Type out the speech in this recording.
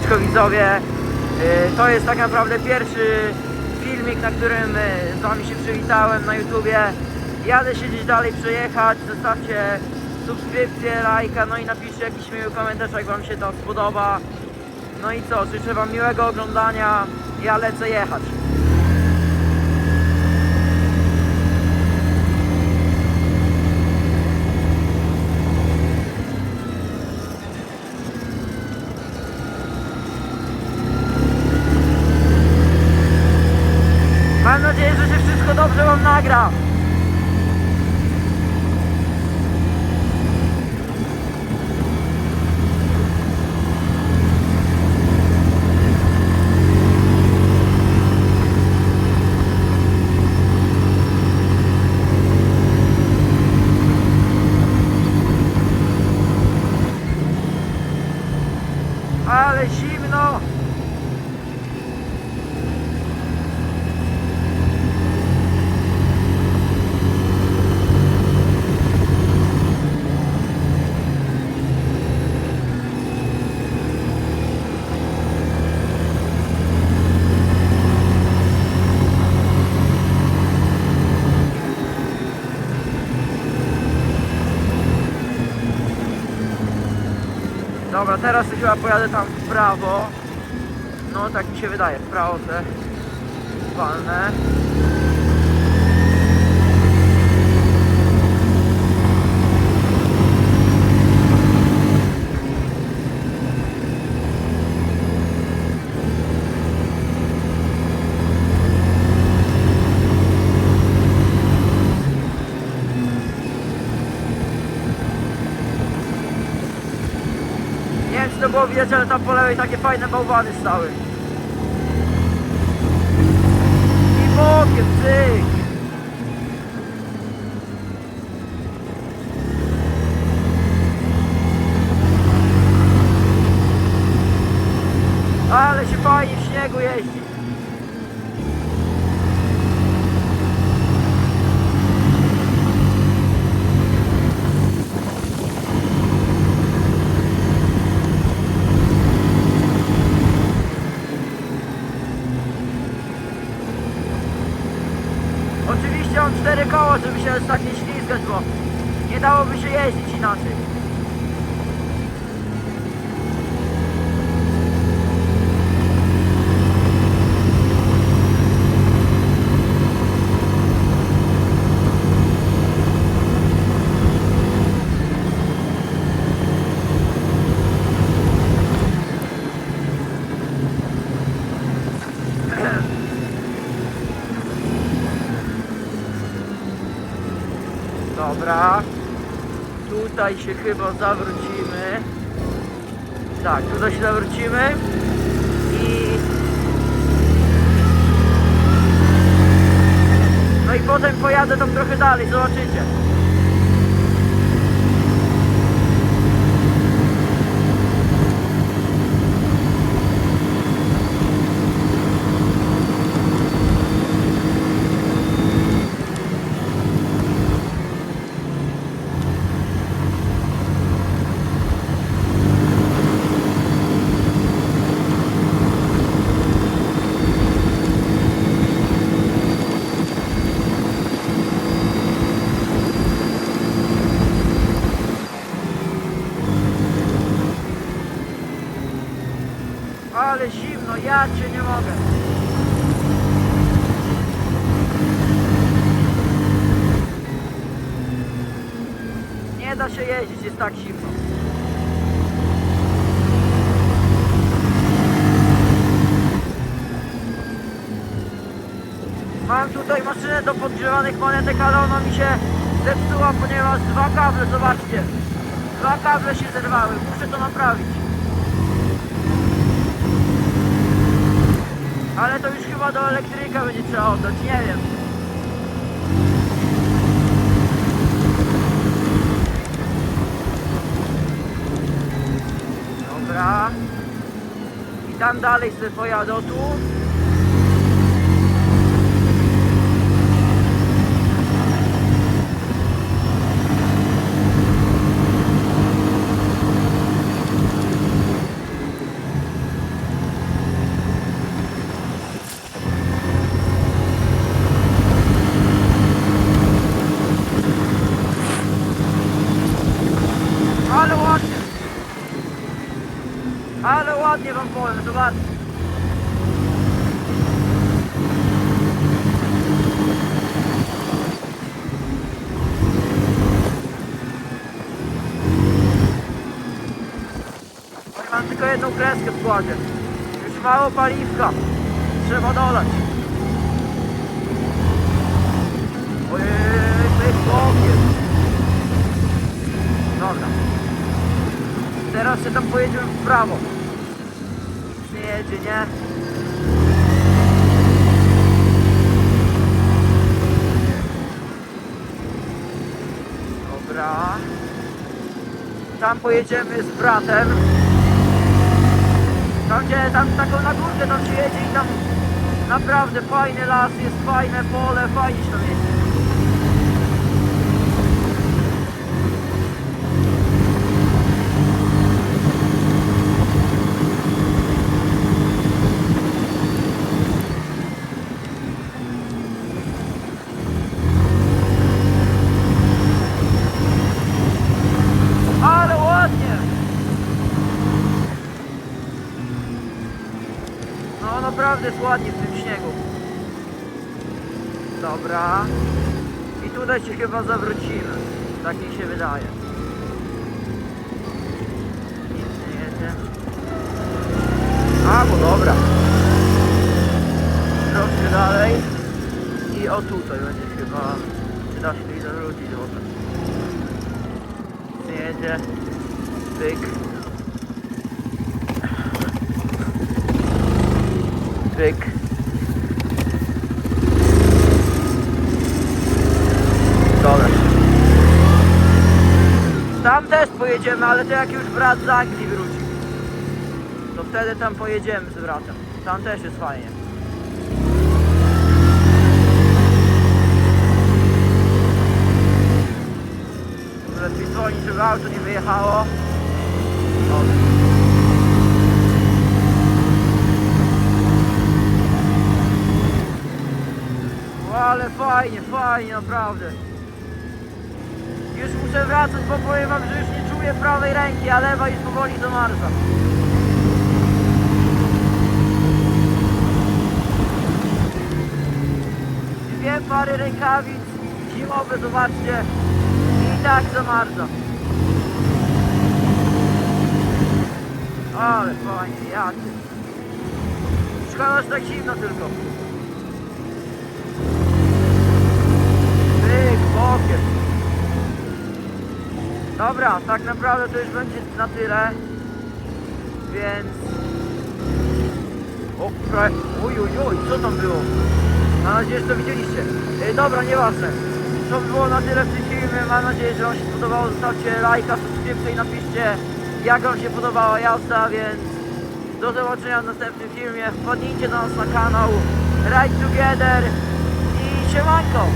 Siemaneczko widzowie. Y, To jest tak naprawdę pierwszy filmik, na którym y, z wami się przywitałem na YouTubie. Jadę się gdzieś dalej przejechać, zostawcie subskrypcję, lajka, no i napiszcie jakiś miły komentarz, jak wam się to spodoba. No i co, życzę wam miłego oglądania. Ja lecę jechać. Mam nadzieję, że wam nagra. Ale zimno! Dobra, teraz chyba pojadę tam w prawo. No tak mi się wydaje, w prawo te walne. To było widać, ale tam po lewej takie fajne bałwany stały. I bokiem, cyk! Ale się fajnie w śniegu jeździ. Oczywiście on cztery tak nie ślizgać, bo nie dałoby się jeździć inaczej. Dobra. Tutaj się chyba zawrócimy. Tak, tutaj się zawrócimy. I... No i potem pojadę tam trochę dalej, zobaczycie. Ale zimno, mogę. Nie da się jeździć, jest tak zimno. Mam tutaj maszynę do podgrzewanych monetek, ale ona mi się zepsuła, ponieważ dwa kable, zobaczcie. Dwa kable się zerwały, muszę to naprawić. Ale to już chyba do elektryka będzie trzeba oddać, nie wiem. Dobra. I tam dalej sobie pojadę tu. Ale ładnie wam powiem, zobaczcie. Mam tylko jedną kreskę w kładzie. Już mało paliwka. Trzeba dolać. Ojej, bokiem. Dobra. Teraz się tam pojedziemy w prawo. Jedzie, nie? Dobra. Tam pojedziemy z bratem. Tam gdzie, tam taką na górkę tam się jedzie i tam naprawdę fajny las, jest fajne pole, fajnie się tam jeździ. Ale ładnie! No naprawdę jest ładnie w tym śniegu. Dobra. I tutaj się chyba zawrócimy. Tak mi się wydaje. Nic nie jedzie. A, bo dobra. Troszkę dalej. I o tutaj będzie chyba... Czy da się tutaj zawrócić? Nic nie jedzie. Pyk. Pyk. Dobra. Tam też pojedziemy, ale to jak już brat z Anglii wróci. To wtedy tam pojedziemy z bratem. Tam też jest fajnie. Lepiej dzwonić, żeby auto nie wyjechało. Dobra. Ale fajnie, fajnie, naprawdę. Już muszę wracać, bo powiem wam, że już nie czuję prawej ręki, a lewa już powoli zamarza. Dwie pary rękawic zimowe, zobaczcie, i tak zamarza. Ale fajnie, jakie. Szkoda, że tak zimno tylko. Pyk, bokiem. Dobra, tak naprawdę to już będzie na tyle. Więc... O, pra... Uj, uj, uj, co tam było? Mam nadzieję, że to widzieliście. E, dobra, nieważne. To by było na tyle w tym filmie. Mam nadzieję, że Wam się podobało. Zostawcie lajka, subskrypcję i napiszcie, jak Wam się podobała jazda, więc do zobaczenia w następnym filmie. Wpadnijcie do nas na kanał Ride Together i siemanko!